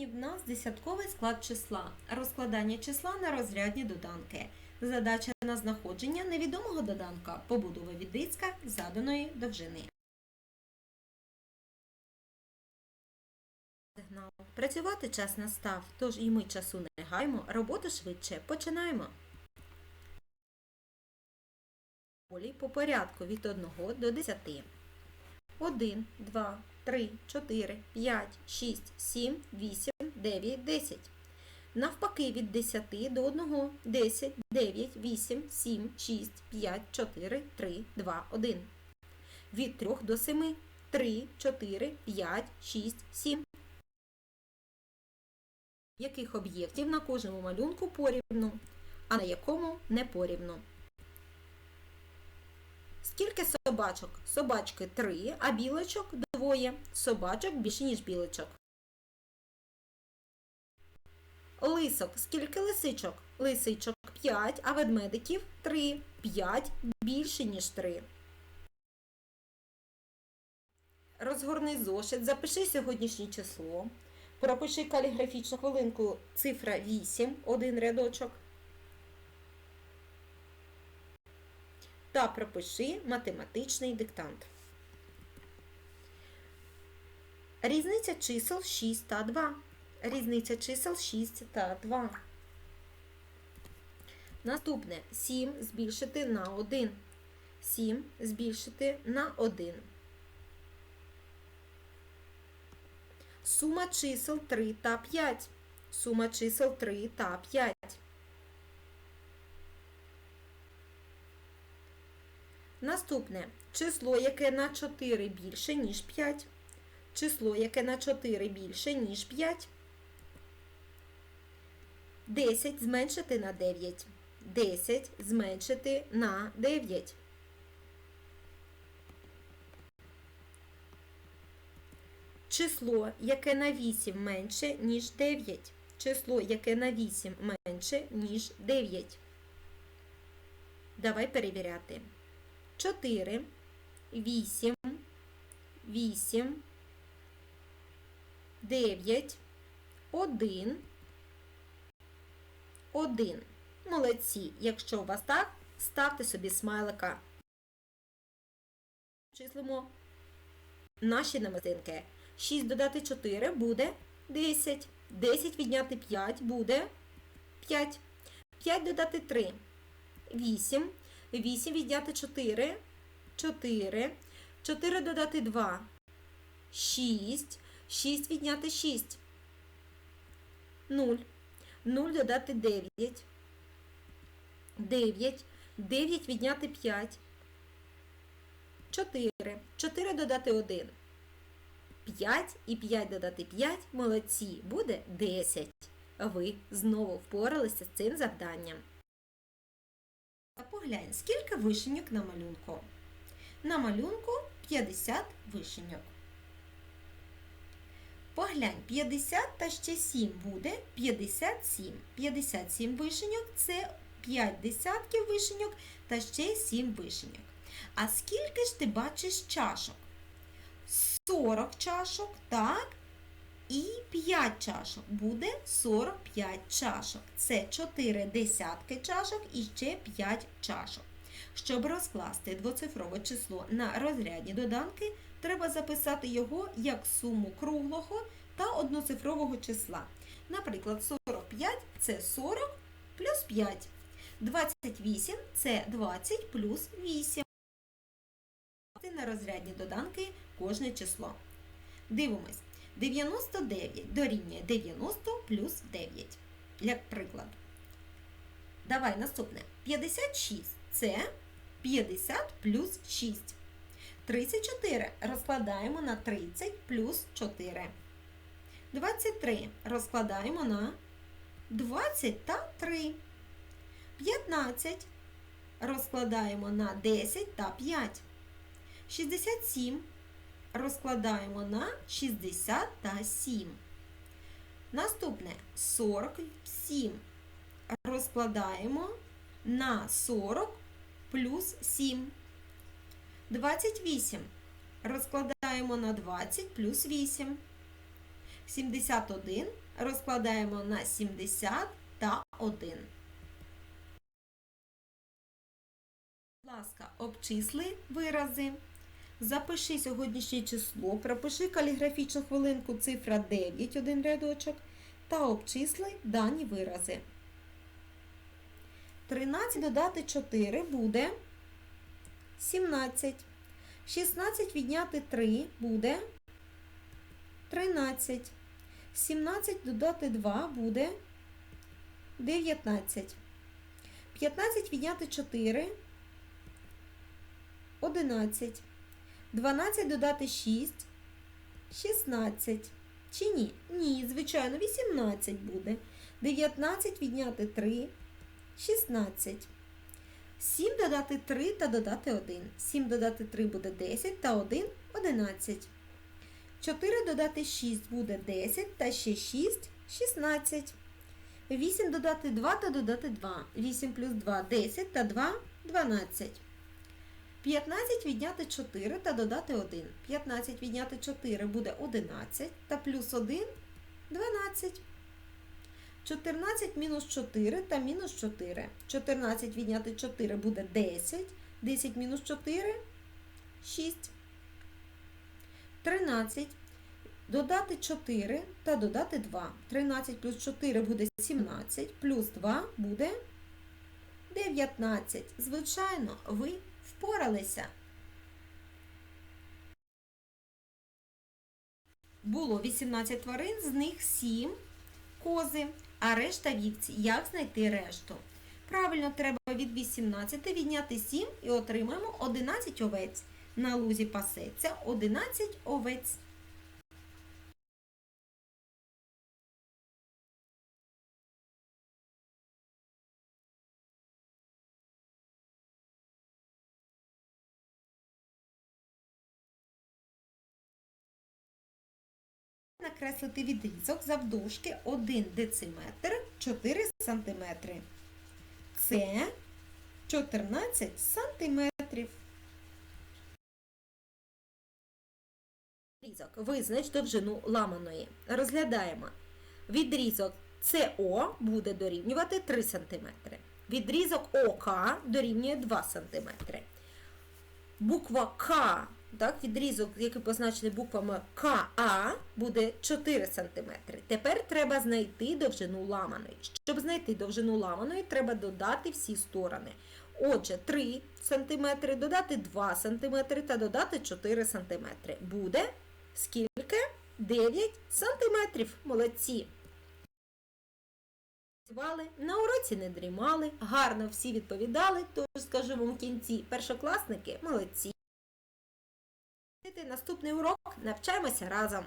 Сьогодні в нас десятковий склад числа, розкладання числа на розрядні доданки. Задача на знаходження невідомого доданка, побудова від диска заданої довжини. Працювати час настав, тож і ми часу не гаймо, роботу швидше починаємо. Полі по порядку від 1 до 10. 1, 2, 3, 4, 5, 6, 7, 8, 9, 10. Навпаки від 10 до 1, 10, 9, 8, 7, 6, 5, 4, 3, 2, 1. Від 3 до 7, 3, 4, 5, 6, 7. Яких об'єктів на кожному малюнку порівну, а на якому не порівну. Скільки собачок? Собачки 3, а білочок двоє. Собачок більше, ніж білочок. Лисок. Скільки лисичок? Лисичок 5, а ведмедиків 3. 5 більше, ніж 3. Розгорни зошит, запиши сьогоднішнє число. Пропиши каліграфічну хвилинку цифра 8, один рядочок. та пропиши математичний диктант. Різниця чисел 6 та 2. Різниця чисел 6 та 2. Наступне 7 збільшити на 1. 7 збільшити на 1. Сума чисел 3 та 5. Сума чисел 3 та 5. Наступне число, яке на 4 більше, ніж 5. Число, яке на 4 більше, ніж 5. 10 зменшити на 9. 10 зменшити на 9. Число, яке на 8 менше, ніж 9. Число, яке на 8 менше, ніж 9. Давай перевіряти. 4, 8, 8, 9, 1, 1. Молодці. Якщо у вас так, ставте собі смайлика. Числимо наші намистинки. 6 додати 4 буде 10. 10 відняти 5 буде 5. 5 додати 3 8. 8 відняти 4, 4, 4 додати 2, 6, 6 відняти 6, 0, 0 додати 9, 9, 9 відняти 5, 4, 4 додати 1, 5 і 5 додати 5, молодці, буде 10. Ви знову впоралися з цим завданням. Поглянь, скільки вишеньок на малюнку. На малюнку 50 вишеньок. Поглянь, 50 та ще 7 буде 57. 57 вишеньок це 5 десятків вишеньок та ще 7 вишеньок. А скільки ж ти бачиш чашок? 40 чашок, так? І 5 чашок буде 45 чашок. Це 4 десятки чашок і ще 5 чашок. Щоб розкласти двоцифрове число на розрядні доданки, треба записати його як суму круглого та одноцифрового числа. Наприклад, 45 це 40 плюс 5. 28 це 20 плюс 8. На розрядні доданки кожне число. Дивимось. 99 дорівнює 90 плюс 9. Як приклад. Давай наступне. 56 це 50 плюс 6. 34 розкладаємо на 30 плюс 4. 23 розкладаємо на 20 та 3. 15 розкладаємо на 10 та 5. 67 розкладаємо на 60 та 7. Наступне 47 розкладаємо на 40 плюс 7. 28 розкладаємо на 20 плюс 8. 71 розкладаємо на 70 та 1. Будь ласка, обчисли вирази. Запиши сьогоднішнє число, пропиши каліграфічну хвилинку цифра 9, один рядочок, та обчисли дані вирази. 13 додати 4 буде 17. 16 відняти 3 буде 13. 17 додати 2 буде 19. 15 відняти 4 11. 12 додати 6 16. Чи ні? Ні, звичайно, 18 буде. 19 відняти 3 16. 7 додати 3 та додати 1. 7 додати 3 буде 10 та 1 11. 4 додати 6 буде 10 та ще 6 16. 8 додати 2 та додати 2. 8 плюс 2 10 та 2 12. 15 відняти 4 та додати 1. 15 відняти 4 буде 11 та плюс 1 12. 14 мінус 4 та мінус 4. 14 відняти 4 буде 10. 10 мінус 4 6. 13. Додати 4 та додати 2. 13 плюс 4 буде 17, плюс 2 буде 19. Звичайно, ви впоралися. Було 18 тварин, з них 7 кози, а решта вівці. Як знайти решту? Правильно, треба від 18 відняти 7 і отримаємо 11 овець. На лузі пасеться 11 овець. Накреслити відрізок завдовжки 1 дециметр 4 сантиметри. Це 14 сантиметрів. Відрізок. Визнач довжину ламаної. Розглядаємо. Відрізок СО буде дорівнювати 3 см. Відрізок ОК дорівнює 2 см. Буква К, так, відрізок, який позначений буквами КА, буде 4 см. Тепер треба знайти довжину ламаної. Щоб знайти довжину ламаної, треба додати всі сторони. Отже, 3 см, додати 2 см та додати 4 см. Буде скільки? 9 см. Молодці. На уроці не дрімали, гарно всі відповідали, тож скажу вам в кінці, першокласники молодці. Наступний урок навчаємося разом.